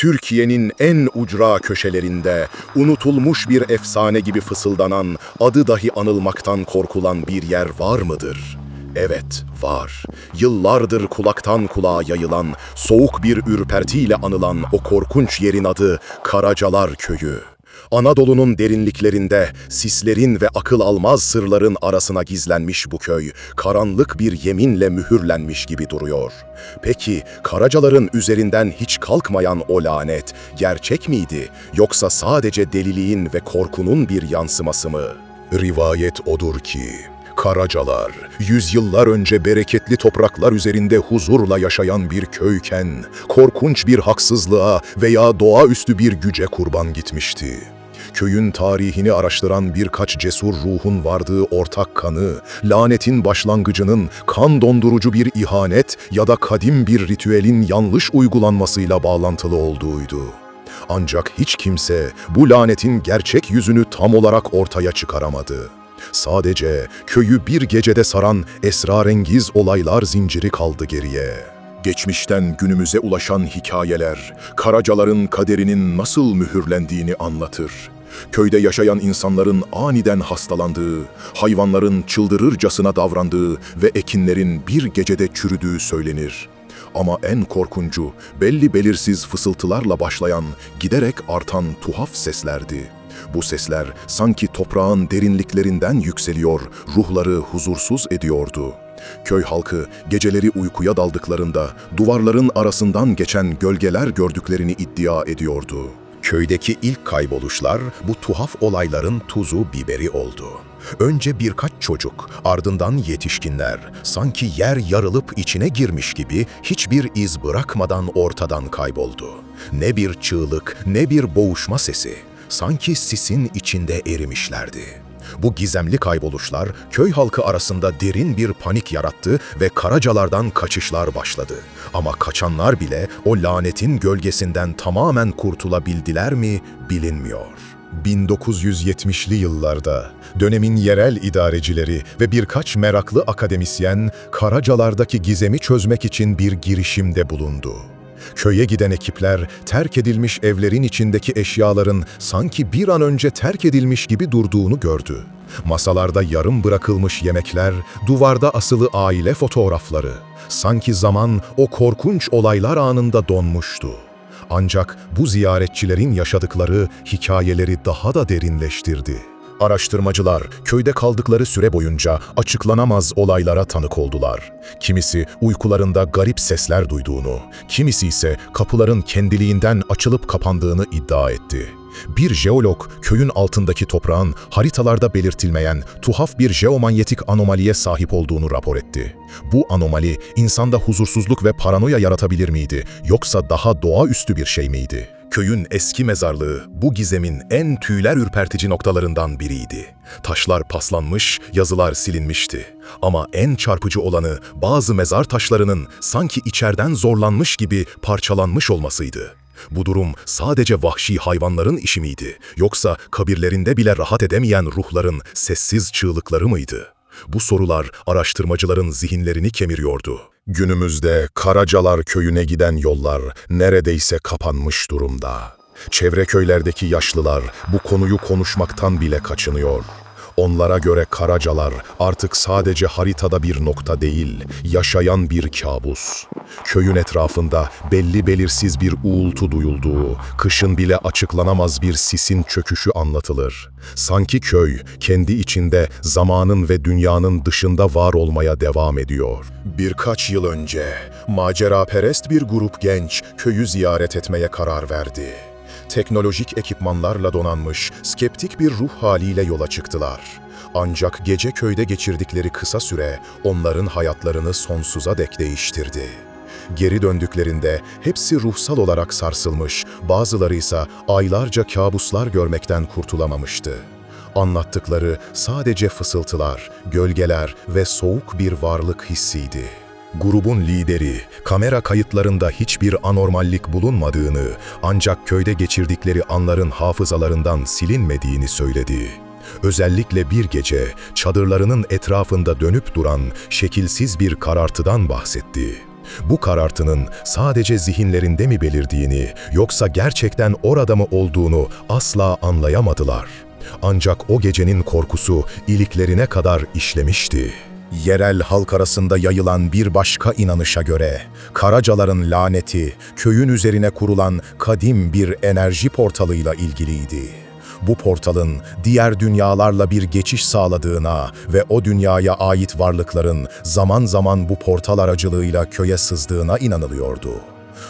Türkiye'nin en ucra köşelerinde unutulmuş bir efsane gibi fısıldanan, adı dahi anılmaktan korkulan bir yer var mıdır? Evet, var. Yıllardır kulaktan kulağa yayılan, soğuk bir ürpertiyle anılan o korkunç yerin adı Karacalar Köyü. Anadolu'nun derinliklerinde sislerin ve akıl almaz sırların arasına gizlenmiş bu köy, karanlık bir yeminle mühürlenmiş gibi duruyor. Peki Karacaların üzerinden hiç kalkmayan o lanet gerçek miydi yoksa sadece deliliğin ve korkunun bir yansıması mı? Rivayet odur ki Karacalar, yüzyıllar önce bereketli topraklar üzerinde huzurla yaşayan bir köyken, korkunç bir haksızlığa veya doğaüstü bir güce kurban gitmişti. Köyün tarihini araştıran birkaç cesur ruhun vardığı ortak kanı, lanetin başlangıcının kan dondurucu bir ihanet ya da kadim bir ritüelin yanlış uygulanmasıyla bağlantılı olduğuydu. Ancak hiç kimse bu lanetin gerçek yüzünü tam olarak ortaya çıkaramadı. Sadece köyü bir gecede saran esrarengiz olaylar zinciri kaldı geriye. Geçmişten günümüze ulaşan hikayeler, Karacaların kaderinin nasıl mühürlendiğini anlatır. Köyde yaşayan insanların aniden hastalandığı, hayvanların çıldırırcasına davrandığı ve ekinlerin bir gecede çürüdüğü söylenir. Ama en korkuncu, belli belirsiz fısıltılarla başlayan, giderek artan tuhaf seslerdi. Bu sesler sanki toprağın derinliklerinden yükseliyor, ruhları huzursuz ediyordu. Köy halkı geceleri uykuya daldıklarında duvarların arasından geçen gölgeler gördüklerini iddia ediyordu. Köydeki ilk kayboluşlar bu tuhaf olayların tuzu biberi oldu. Önce birkaç çocuk, ardından yetişkinler, sanki yer yarılıp içine girmiş gibi hiçbir iz bırakmadan ortadan kayboldu. Ne bir çığlık, ne bir boğuşma sesi, sanki sisin içinde erimişlerdi. Bu gizemli kayboluşlar köy halkı arasında derin bir panik yarattı ve Karacalardan kaçışlar başladı. Ama kaçanlar bile o lanetin gölgesinden tamamen kurtulabildiler mi bilinmiyor. 1970'li yıllarda dönemin yerel idarecileri ve birkaç meraklı akademisyen Karacalardaki gizemi çözmek için bir girişimde bulundu. Köye giden ekipler terk edilmiş evlerin içindeki eşyaların sanki bir an önce terk edilmiş gibi durduğunu gördü. Masalarda yarım bırakılmış yemekler, duvarda asılı aile fotoğrafları. Sanki zaman o korkunç olaylar anında donmuştu. Ancak bu ziyaretçilerin yaşadıkları hikayeleri daha da derinleştirdi. Araştırmacılar köyde kaldıkları süre boyunca açıklanamaz olaylara tanık oldular. Kimisi uykularında garip sesler duyduğunu, kimisi ise kapıların kendiliğinden açılıp kapandığını iddia etti. Bir jeolog köyün altındaki toprağın haritalarda belirtilmeyen tuhaf bir jeomanyetik anomaliye sahip olduğunu rapor etti. Bu anomali insanda huzursuzluk ve paranoya yaratabilir miydi yoksa daha doğaüstü bir şey miydi? Köyün eski mezarlığı bu gizemin en tüyler ürpertici noktalarından biriydi. Taşlar paslanmış, yazılar silinmişti. Ama en çarpıcı olanı bazı mezar taşlarının sanki içerden zorlanmış gibi parçalanmış olmasıydı. Bu durum sadece vahşi hayvanların işi miydi? Yoksa kabirlerinde bile rahat edemeyen ruhların sessiz çığlıkları mıydı? Bu sorular araştırmacıların zihinlerini kemiriyordu. Günümüzde Karacalar köyüne giden yollar neredeyse kapanmış durumda. Çevre köylerdeki yaşlılar bu konuyu konuşmaktan bile kaçınıyor. Onlara göre Karacalar artık sadece haritada bir nokta değil, yaşayan bir kabus. Köyün etrafında belli belirsiz bir uğultu duyulduğu, kışın bile açıklanamaz bir sisin çöküşü anlatılır. Sanki köy kendi içinde zamanın ve dünyanın dışında var olmaya devam ediyor. Birkaç yıl önce maceraperest bir grup genç köyü ziyaret etmeye karar verdi teknolojik ekipmanlarla donanmış, skeptik bir ruh haliyle yola çıktılar. Ancak gece köyde geçirdikleri kısa süre onların hayatlarını sonsuza dek değiştirdi. Geri döndüklerinde hepsi ruhsal olarak sarsılmış, bazıları ise aylarca kabuslar görmekten kurtulamamıştı. Anlattıkları sadece fısıltılar, gölgeler ve soğuk bir varlık hissiydi. Grubun lideri, kamera kayıtlarında hiçbir anormallik bulunmadığını, ancak köyde geçirdikleri anların hafızalarından silinmediğini söyledi. Özellikle bir gece çadırlarının etrafında dönüp duran şekilsiz bir karartıdan bahsetti. Bu karartının sadece zihinlerinde mi belirdiğini yoksa gerçekten orada mı olduğunu asla anlayamadılar. Ancak o gecenin korkusu iliklerine kadar işlemişti. Yerel halk arasında yayılan bir başka inanışa göre, Karacaların laneti, köyün üzerine kurulan kadim bir enerji portalıyla ilgiliydi. Bu portalın diğer dünyalarla bir geçiş sağladığına ve o dünyaya ait varlıkların zaman zaman bu portal aracılığıyla köye sızdığına inanılıyordu.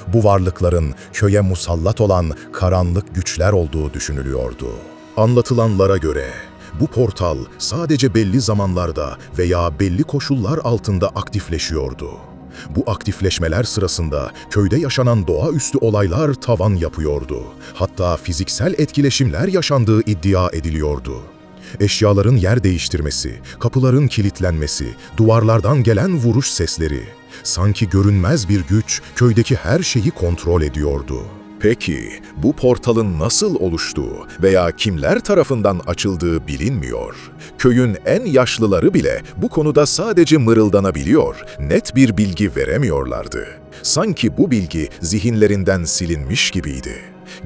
Bu varlıkların köye musallat olan karanlık güçler olduğu düşünülüyordu. Anlatılanlara göre bu portal sadece belli zamanlarda veya belli koşullar altında aktifleşiyordu. Bu aktifleşmeler sırasında köyde yaşanan doğaüstü olaylar tavan yapıyordu. Hatta fiziksel etkileşimler yaşandığı iddia ediliyordu. Eşyaların yer değiştirmesi, kapıların kilitlenmesi, duvarlardan gelen vuruş sesleri. Sanki görünmez bir güç köydeki her şeyi kontrol ediyordu. Peki bu portalın nasıl oluştuğu veya kimler tarafından açıldığı bilinmiyor. Köyün en yaşlıları bile bu konuda sadece mırıldanabiliyor, net bir bilgi veremiyorlardı. Sanki bu bilgi zihinlerinden silinmiş gibiydi.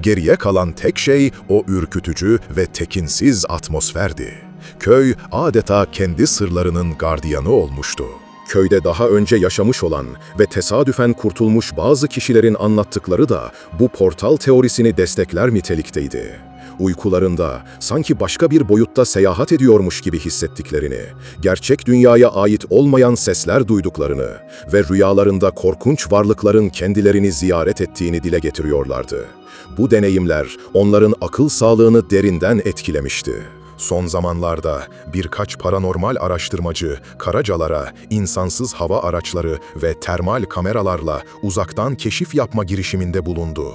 Geriye kalan tek şey o ürkütücü ve tekinsiz atmosferdi. Köy adeta kendi sırlarının gardiyanı olmuştu. Köyde daha önce yaşamış olan ve tesadüfen kurtulmuş bazı kişilerin anlattıkları da bu portal teorisini destekler nitelikteydi. Uykularında sanki başka bir boyutta seyahat ediyormuş gibi hissettiklerini, gerçek dünyaya ait olmayan sesler duyduklarını ve rüyalarında korkunç varlıkların kendilerini ziyaret ettiğini dile getiriyorlardı. Bu deneyimler onların akıl sağlığını derinden etkilemişti. Son zamanlarda birkaç paranormal araştırmacı Karacalara insansız hava araçları ve termal kameralarla uzaktan keşif yapma girişiminde bulundu.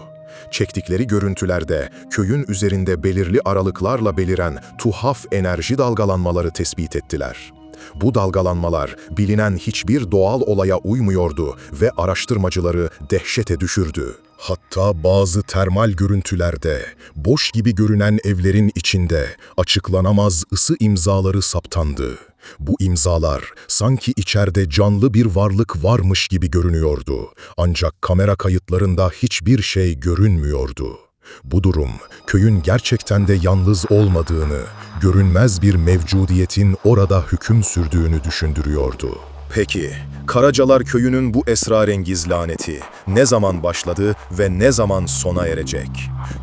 Çektikleri görüntülerde köyün üzerinde belirli aralıklarla beliren tuhaf enerji dalgalanmaları tespit ettiler. Bu dalgalanmalar bilinen hiçbir doğal olaya uymuyordu ve araştırmacıları dehşete düşürdü. Hatta bazı termal görüntülerde boş gibi görünen evlerin içinde açıklanamaz ısı imzaları saptandı. Bu imzalar sanki içeride canlı bir varlık varmış gibi görünüyordu. Ancak kamera kayıtlarında hiçbir şey görünmüyordu. Bu durum köyün gerçekten de yalnız olmadığını, görünmez bir mevcudiyetin orada hüküm sürdüğünü düşündürüyordu. Peki, Karacalar köyünün bu esrarengiz laneti ne zaman başladı ve ne zaman sona erecek?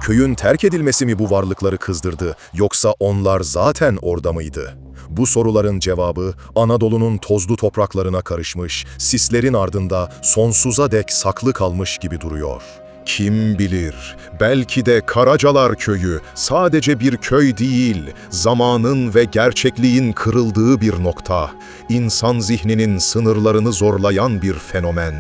Köyün terk edilmesi mi bu varlıkları kızdırdı yoksa onlar zaten orada mıydı? Bu soruların cevabı Anadolu'nun tozlu topraklarına karışmış, sislerin ardında sonsuza dek saklı kalmış gibi duruyor. Kim bilir, belki de Karacalar köyü sadece bir köy değil, zamanın ve gerçekliğin kırıldığı bir nokta, insan zihninin sınırlarını zorlayan bir fenomen.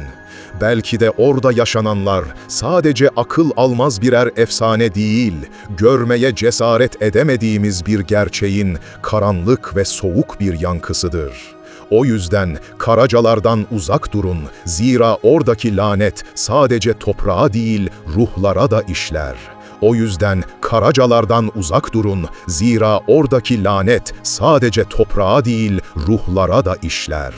Belki de orada yaşananlar sadece akıl almaz birer efsane değil, görmeye cesaret edemediğimiz bir gerçeğin karanlık ve soğuk bir yankısıdır. O yüzden karacalardan uzak durun. Zira oradaki lanet sadece toprağa değil, ruhlara da işler. O yüzden karacalardan uzak durun. Zira oradaki lanet sadece toprağa değil, ruhlara da işler.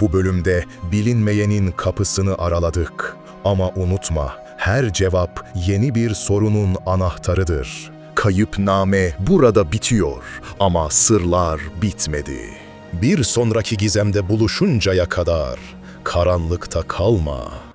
Bu bölümde bilinmeyenin kapısını araladık. Ama unutma, her cevap yeni bir sorunun anahtarıdır. Kayıpname burada bitiyor ama sırlar bitmedi. Bir sonraki gizemde buluşuncaya kadar karanlıkta kalma.